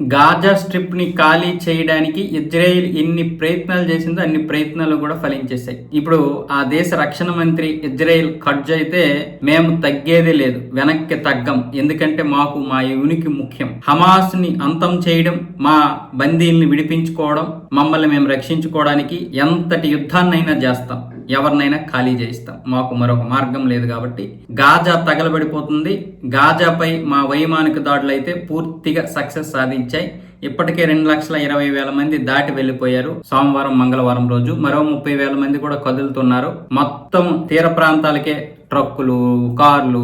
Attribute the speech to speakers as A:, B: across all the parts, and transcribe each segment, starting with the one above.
A: Gaza స్ట్రిప్ని ఖాళీ చేయడానికి Israel ఎన్ని ప్రయత్నాలు చేసిందో అన్ని ప్రయత్నాలు కూడా ఫలించేశాయి. ఇప్పుడు ఆ దేశ రక్షణ మంత్రి ఇజ్రాయిల్ ఖర్చు అయితే మేము తగ్గేదే లేదు వెనక్కి తగ్గం. ఎందుకంటే మాకు మా ఉనికి ముఖ్యం. హమాస్ని అంతం చేయడం మా బందీల్ని విడిపించుకోవడం మమ్మల్ని మేము రక్షించుకోవడానికి ఎంతటి యుద్ధాన్నైనా చేస్తాం. ఎవరినైనా ఖాళీ చేయిస్తాం. మాకు మరొక మార్గం లేదు కాబట్టి గాజా తగలబడిపోతుంది. గాజాపై మా వైమానిక దాడులు అయితే పూర్తిగా సక్సెస్ సాధించాయి. ఇప్పటికే రెండు లక్షల ఇరవై వేల మంది దాటి వెళ్ళిపోయారు. సోమవారం మంగళవారం రోజు మరో ముప్పై వేల మంది కూడా కదులుతున్నారు. మొత్తం తీర ప్రాంతాలకే ట్రక్కులు కార్లు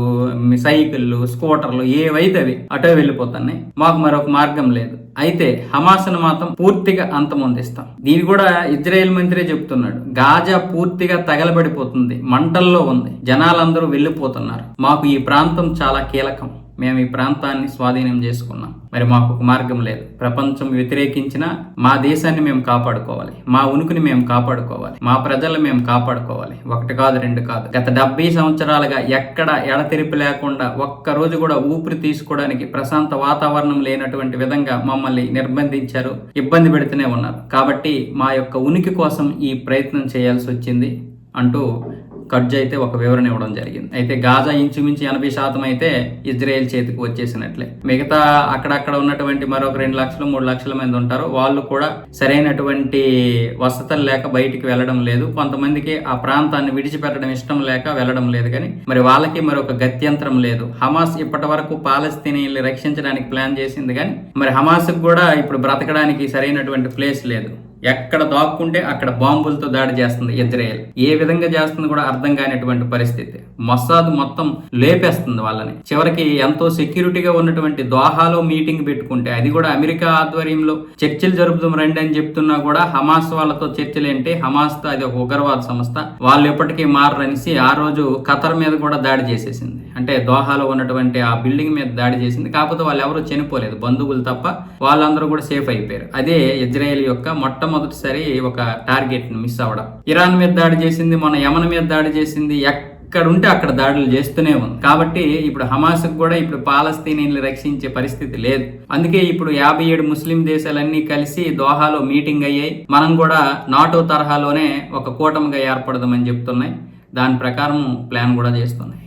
A: సైకిళ్ళు స్కూటర్లు ఏవైతే అవి అటో వెళ్ళిపోతున్నాయి. మాకు మరొక మార్గం లేదు. అయితే హమాస్ను మాత్రం పూర్తిగా అంతమొందిస్తాం. దీని కూడా ఇజ్రాయెల్ మంత్రి చెప్తున్నాడు. గాజా పూర్తిగా తగలబడిపోతుంది. మంటల్లో ఉంది. జనాలందరూ వెళ్ళిపోతున్నారు. మాకు ఈ ప్రాంతం చాలా కీలకం. మేము ఈ ప్రాంతాన్ని స్వాధీనం చేసుకున్నాం. మరి మాకు ఒక మార్గం లేదు. ప్రపంచం వ్యతిరేకించిన మా దేశాన్ని మేము కాపాడుకోవాలి. మా ఉనికిని మేము కాపాడుకోవాలి. మా ప్రజలను మేము కాపాడుకోవాలి. ఒకటి కాదు రెండు కాదు. గత డెబ్బై సంవత్సరాలుగా ఎక్కడ ఎడతెరిపి లేకుండా ఒక్క రోజు కూడా ఊపిరి తీసుకోవడానికి ప్రశాంత వాతావరణం లేనటువంటి విధంగా మమ్మల్ని నిర్బంధించారు. ఇబ్బంది పెడుతూనే ఉన్నారు. కాబట్టి మా యొక్క ఉనికి కోసం ఈ ప్రయత్నం చేయాల్సి వచ్చింది అంటూ కడ్జ్ అయితే ఒక వివరణ ఇవ్వడం జరిగింది. అయితే గాజా ఇంచుమించు ఎనభై శాతం అయితే ఇజ్రాయెల్ చేతికి వచ్చేసినట్లే. మిగతా అక్కడక్కడ ఉన్నటువంటి మరొక రెండు లక్షలు మూడు లక్షల మంది ఉంటారు. వాళ్ళు కూడా సరైనటువంటి వసతులు లేక బయటికి వెళ్ళడం లేదు. కొంతమందికి ఆ ప్రాంతాన్ని విడిచిపెట్టడం ఇష్టం లేక వెళ్ళడం లేదు కానీ మరి వాళ్ళకి మరొక గత్యంతరం లేదు. హమాస్ ఇప్పటి వరకు పాలస్తీనియల్ని రక్షించడానికి ప్లాన్ చేసింది కానీ మరి హమాస్కి కూడా ఇప్పుడు బ్రతకడానికి సరైనటువంటి ప్లేస్ లేదు. ఎక్కడ దాక్కుంటే అక్కడ బాంబులతో దాడి చేస్తుంది ఇజ్రాయెల్. ఏ విధంగా చేస్తుంది కూడా అర్థం కానిటువంటి పరిస్థితి. మొసాద్ మొత్తం లేపేస్తుంది వాళ్ళని. చివరికి ఎంతో సెక్యూరిటీగా ఉన్నటువంటి దోహాలో మీటింగ్ పెట్టుకుంటే అది కూడా అమెరికా ఆధ్వర్యంలో చర్చలు జరుపుదాం రండి అని చెప్తున్నా కూడా హమాస్ వాళ్ళతో చర్చలు ఏంటి? హమాస్తో అది ఒక ఉగ్రవాద సంస్థ. వాళ్ళు ఎప్పటికీ మారరనేసి ఆ రోజు ఖతర్ మీద కూడా దాడి చేసేసింది. అంటే దోహాలో ఉన్నటువంటి ఆ బిల్డింగ్ మీద దాడి చేసింది. కాకపోతే వాళ్ళు ఎవరు చనిపోలేదు. బంధువులు తప్ప వాళ్ళందరూ కూడా సేఫ్ అయిపోయారు. అదే ఇజ్రాయెల్ యొక్క మొట్టమొదటిసారి ఒక టార్గెట్ మిస్ అవ్వడం. ఇరాన్ మీద దాడి చేసింది మన యమన్ మీద దాడి చేసింది ఎక్కడ ఉంటే అక్కడ దాడులు చేస్తూనే ఉంది. కాబట్టి ఇప్పుడు హమాస్ కూడా ఇప్పుడు పాలస్తీనీని రక్షించే పరిస్థితి లేదు. అందుకే ఇప్పుడు యాభై ఏడు ముస్లిం దేశాలన్నీ కలిసి దోహాలో మీటింగ్ అయ్యాయి. మనం కూడా నాటో తరహాలోనే ఒక కూటమిగా ఏర్పడదామని చెప్తున్నాయి. దాని ప్రకారం ప్లాన్ కూడా చేస్తున్నాయి.